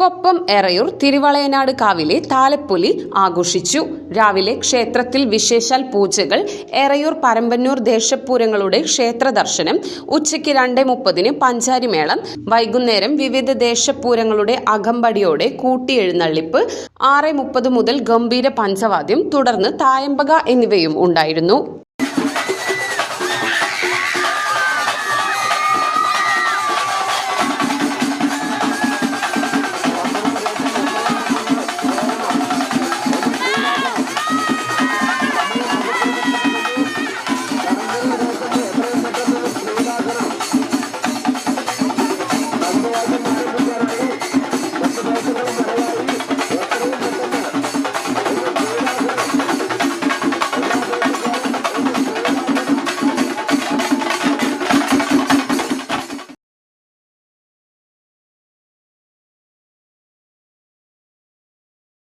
Koppam Erayur Thiruvalayanad കാവിലെ താലപ്പൊലി ആഘോഷിച്ചു. രാവിലെ ക്ഷേത്രത്തിൽ വിശേഷാൽ പൂജകൾ എറയൂർ പരമ്പന്നൂർ ദേശപൂരങ്ങളുടെ ക്ഷേത്ര ദർശനം ഉച്ചയ്ക്ക് രണ്ട് മുപ്പതിന് പഞ്ചാരിമേളം വൈകുന്നേരം വിവിധ ദേശപൂരങ്ങളുടെ അകമ്പടിയോടെ കൂട്ടിയെഴുന്നള്ളിപ്പ് ആറ് മുപ്പത് മുതൽ ഗംഭീര പഞ്ചവാദ്യം തുടർന്ന് തായമ്പക എന്നിവയും ഉണ്ടായിരുന്നു.